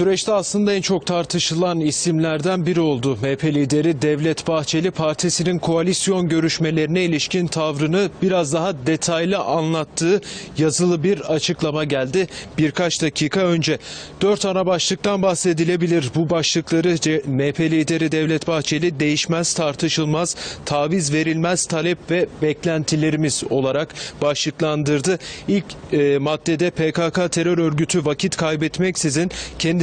Süreçte aslında en çok tartışılan isimlerden biri oldu. MHP lideri Devlet Bahçeli partisinin koalisyon görüşmelerine ilişkin tavrını biraz daha detaylı anlattığı yazılı bir açıklama geldi. Birkaç dakika önce dört ana başlıktan bahsedilebilir. Bu başlıkları MHP lideri Devlet Bahçeli değişmez tartışılmaz taviz verilmez talep ve beklentilerimiz olarak başlıklandırdı. İlk e, maddede PKK terör örgütü vakit kaybetmeksizin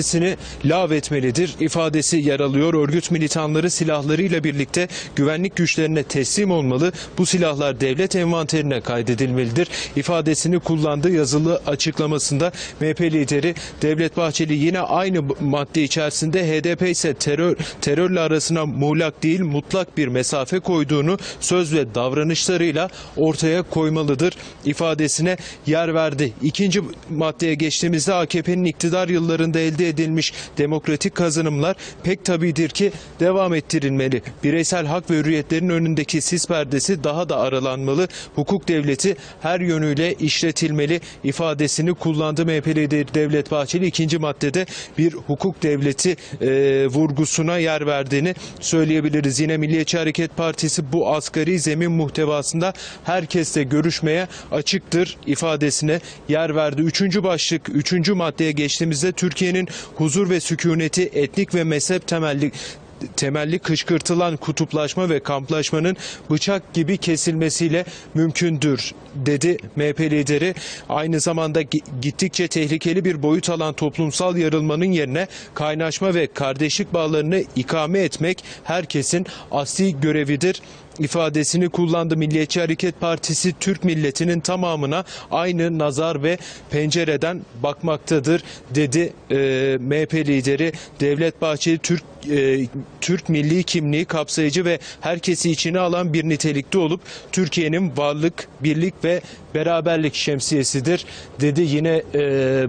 kendisini lağvetmelidir ifadesi yer alıyor. Örgüt militanları silahlarıyla birlikte güvenlik güçlerine teslim olmalı. Bu silahlar devlet envanterine kaydedilmelidir ifadesini kullandığı yazılı açıklamasında MHP lideri Devlet Bahçeli yine aynı madde içerisinde HDP ise terör terörle arasına muğlak değil mutlak bir mesafe koyduğunu söz ve davranışlarıyla ortaya koymalıdır ifadesine yer verdi. İkinci maddeye geçtiğimizde AKP'nin iktidar yıllarında elde edilmiş demokratik kazanımlar pek tabidir ki devam ettirilmeli. Bireysel hak ve hürriyetlerin önündeki sis perdesi daha da aralanmalı. Hukuk devleti her yönüyle işletilmeli ifadesini kullandı MHP lideri Devlet Bahçeli. ikinci maddede bir hukuk devleti e, vurgusuna yer verdiğini söyleyebiliriz. Yine Milliyetçi Hareket Partisi bu asgari zemin muhtevasında herkesle görüşmeye açıktır ifadesine yer verdi. Üçüncü başlık, üçüncü maddeye geçtiğimizde Türkiye'nin huzur ve sükuneti etnik ve mezhep temelli temelli kışkırtılan kutuplaşma ve kamplaşmanın bıçak gibi kesilmesiyle mümkündür dedi MHP lideri. Aynı zamanda gi- gittikçe tehlikeli bir boyut alan toplumsal yarılmanın yerine kaynaşma ve kardeşlik bağlarını ikame etmek herkesin asli görevidir ifadesini kullandı. Milliyetçi Hareket Partisi Türk milletinin tamamına aynı nazar ve pencereden bakmaktadır dedi e, MHP lideri Devlet Bahçeli Türk e, Türk milli kimliği kapsayıcı ve herkesi içine alan bir nitelikte olup Türkiye'nin varlık, birlik ve beraberlik şemsiyesidir dedi. Yine e,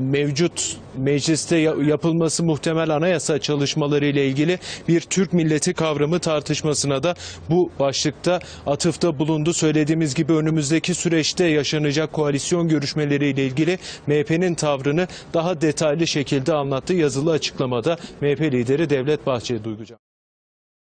mevcut mecliste ya- yapılması muhtemel anayasa çalışmaları ile ilgili bir Türk milleti kavramı tartışmasına da bu başlıkta atıfta bulundu. Söylediğimiz gibi önümüzdeki süreçte yaşanacak koalisyon görüşmeleri ile ilgili MHP'nin tavrını daha detaylı şekilde anlattı yazılı açıklamada MHP lideri Devlet Bahçeli Duygucan.